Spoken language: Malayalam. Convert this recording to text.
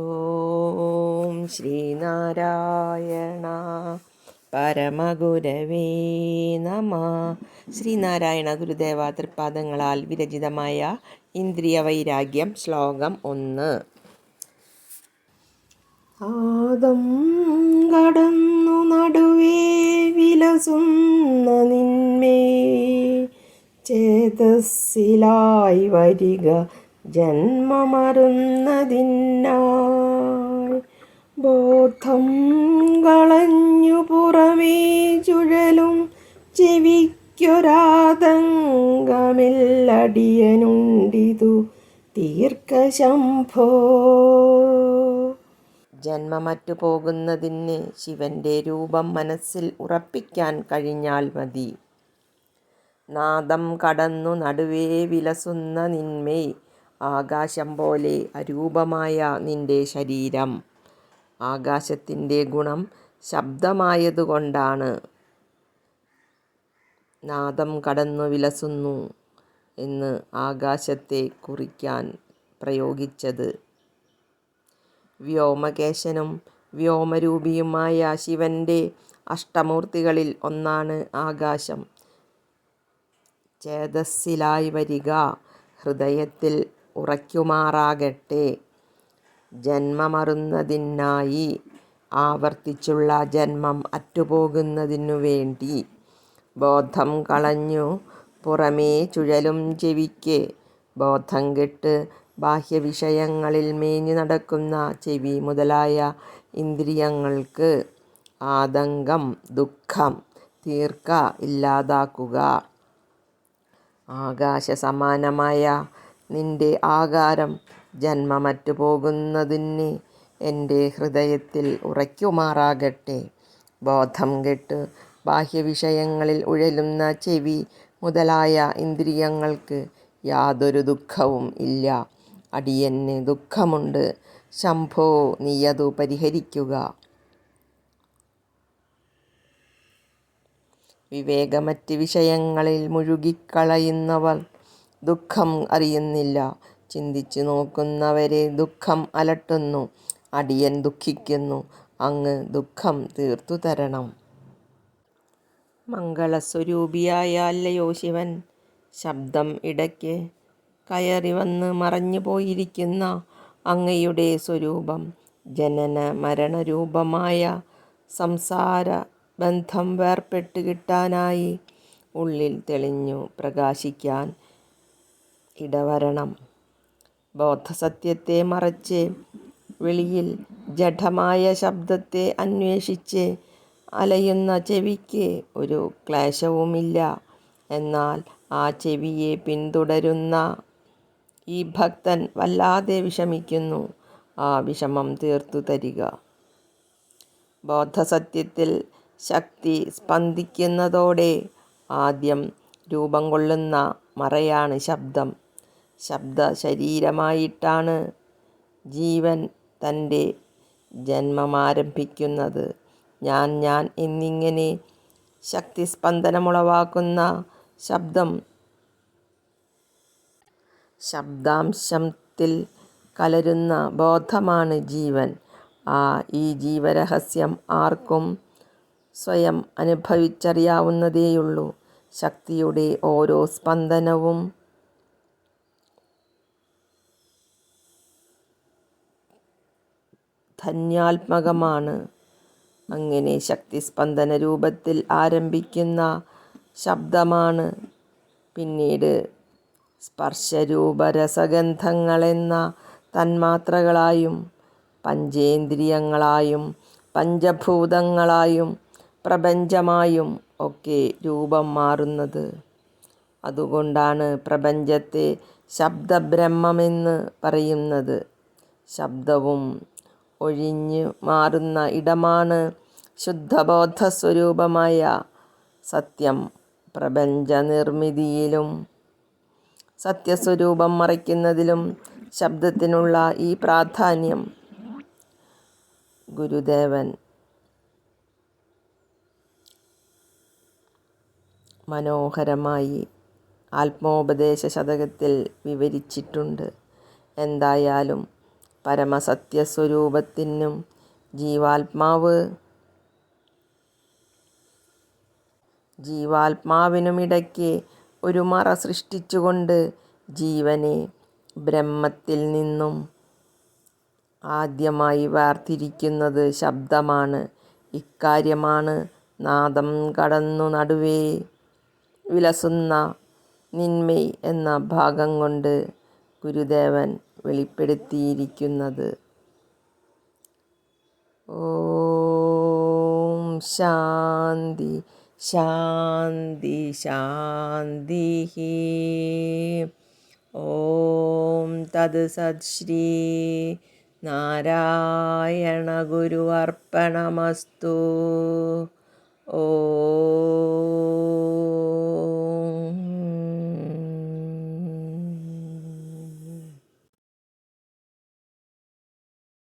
ഓം ശ്രീനാരായണ പരമഗുരവേ നമ. ശ്രീനാരായണ ഗുരുദേവ തൃപ്പാദങ്ങളാൽ വിരചിതമായ ഇന്ദ്രിയ വൈരാഗ്യം ശ്ലോകം ഒന്ന്. ആദം കടന്നു നടുവേ വിലസുന്ന നിന്മേ. ചേതസ്സിലായി വരിക ജന്മമറുന്നതിനായി ബോധം കളഞ്ഞു പുറമേ ചുഴലും ചെവിക്കൊരാതങ്കമില്ലടിയനുണ്ടിതു തീർക്കശംഭോ ജന്മമറ്റു പോകുന്നതിന് ശിവന്റെ രൂപം മനസ്സിൽ ഉറപ്പിക്കാൻ കഴിഞ്ഞാൽ മതി. നാദം കടന്നു നടുവേ വിലസുന്ന നിന്മേ ആകാശം പോലെ അരൂപമായ നിന്റെ ശരീരം. ആകാശത്തിന്റെ ഗുണം ശബ്ദമായതുകൊണ്ടാണ്. നാദം കടന്നു വിലസുന്നു എന്ന് ആകാശത്തെ കുറിക്കാൻ പ്രയോഗിച്ചത്. വ്യോമകേശനും വ്യോമരൂപിയുമായ ശിവന്റെ അഷ്ടമൂർത്തികളിൽ ഒന്നാണ് ആകാശം. ചേതസ്സിലായി വരിക. ഹൃദയത്തിൽ ഉറയ്ക്കുമാറാകട്ടെ. ജന്മമറുന്നതിനായി ആവർത്തിച്ചുള്ള ജന്മം അറ്റുപോകുന്നതിനു വേണ്ടി ബോധം കളഞ്ഞു പുറമേ ചുഴലും ചെവിക്ക്. ബോധം കെട്ട് ബാഹ്യവിഷയങ്ങളിൽ മേഞ്ഞു നടക്കുന്ന ചെവി മുതലായ ഇന്ദ്രിയങ്ങൾക്ക് ആതങ്കം ദുഃഖം തീർക്ക ഇല്ലാതാക്കുക. ആകാശസമാനമായ നിന്റെ ആകാരം ജന്മമറ്റു പോകുന്നതിന് എന്റെ ഹൃദയത്തിൽ ഉറയ്ക്കുമാറാകട്ടെ. ബോധം കെട്ട് ബാഹ്യവിഷയങ്ങളിൽ ഉഴലുന്ന ചെവി മുതലായ ഇന്ദ്രിയങ്ങൾക്ക് യാതൊരു ദുഃഖവും ഇല്ല. അടിയന് ദുഃഖമുണ്ട്. ശംഭോ നീയതു പരിഹരിക്കുക. വിവേകമറ്റ് വിഷയങ്ങളിൽ മുഴുകിക്കളയുന്നവർ ദുഃഖം അറിയുന്നില്ല. ചിന്തിച്ചു നോക്കുന്നവരെ ദുഃഖം അലട്ടുന്നു. അടിയൻ ദുഃഖിക്കുന്നു. അങ്ങ് ദുഃഖം തീർത്തു തരണം. മംഗളസ്വരൂപിയായ അല്ലയോ ശിവൻ. ശബ്ദം ഇടയ്ക്ക് കയറി വന്ന് മറഞ്ഞു പോയിരിക്കുന്ന അങ്ങയുടെ സ്വരൂപം. ജനന മരണരൂപമായ സംസാര ബന്ധം വേർപെട്ട് കിട്ടാനായി ഉള്ളിൽ തെളിഞ്ഞു പ്രകാശിക്കാൻ ഇടവരണം. ബോധസത്യത്തെ മറച്ച് വെളിയിൽ ജഡമായ ശബ്ദത്തെ അന്വേഷിച്ച് അലയുന്ന ചെവിക്ക് ഒരു ക്ലേശവുമില്ല. എന്നാൽ ആ ചെവിയെ പിന്തുടരുന്ന ഈ ഭക്തൻ വല്ലാതെ വിഷമിക്കുന്നു. ആ വിഷമം തീർത്തു തരിക. ബോധസത്യത്തിൽ ശക്തി സ്പന്ദിക്കുന്നതോടെ ആദ്യം രൂപം കൊള്ളുന്ന മറയാണ് ശബ്ദം. ശബ്ദ ശരീരമായിട്ടാണ് ജീവൻ തന്റെ ജന്മമാരംഭിക്കുന്നത്. ഞാൻ ഞാൻ എന്നിങ്ങനെ ശക്തിസ്പന്ദനമുളവാക്കുന്ന ശബ്ദം ശബ്ദാംശത്തിൽ കലരുന്ന ബോധമാണ് ജീവൻ. ആ ഈ ജീവരഹസ്യം ആർക്കും സ്വയം അനുഭവിച്ചറിയാവുന്നതേയുള്ളൂ. ശക്തിയുടെ ഓരോ സ്പന്ദനവും ധന്യാത്മകമാണ്. അങ്ങനെ ശക്തിസ്പന്ദന രൂപത്തിൽ ആരംഭിക്കുന്ന ശബ്ദമാണ് പിന്നീട് സ്പർശരൂപരസഗന്ധങ്ങളെന്ന തന്മാത്രകളായും പഞ്ചേന്ദ്രിയങ്ങളായും പഞ്ചഭൂതങ്ങളായും പ്രപഞ്ചമായും ഒക്കെ രൂപം മാറുന്നത്. അതുകൊണ്ടാണ് പ്രപഞ്ചത്തെ ശബ്ദബ്രഹ്മമെന്ന് പറയുന്നത്. ശബ്ദവും ഒഴിഞ്ഞു മാറുന്ന ഇടമാണ് ശുദ്ധബോധസ്വരൂപമായ സത്യം പ്രപഞ്ച നിർമ്മിതിയിലും സത്യസ്വരൂപം മറയ്ക്കുന്നതിലും ശബ്ദത്തിനുള്ള ഈ പ്രാധാന്യം ഗുരുദേവൻ മനോഹരമായി ആത്മോപദേശ ശതകത്തിൽ വിവരിച്ചിട്ടുണ്ട്. എന്തായാലും പരമസത്യസ്വരൂപത്തിനും ജീവാത്മാവ് ജീവാത്മാവിനുമിടയ്ക്ക് ഒരു മറ സൃഷ്ടിച്ചുകൊണ്ട് ജീവനെ ബ്രഹ്മത്തിൽ നിന്നും ആദ്യമായി വേർതിരിക്കുന്നത് ശബ്ദമാണ്. ഇക്കാര്യമാണ് നാദം കടന്നു നടുവേ വിലസുന്ന നിന്മയ് എന്ന ഭാഗം കൊണ്ട് ഗുരുദേവൻ വെളിപ്പെടുത്തിയിരിക്കുന്നത്. ഓം ശാന്തി ശാന്തി ശാന്തി ഓം തത് സത് ശ്രീ നാരായണ ഗുരു അർപ്പണമസ്തു.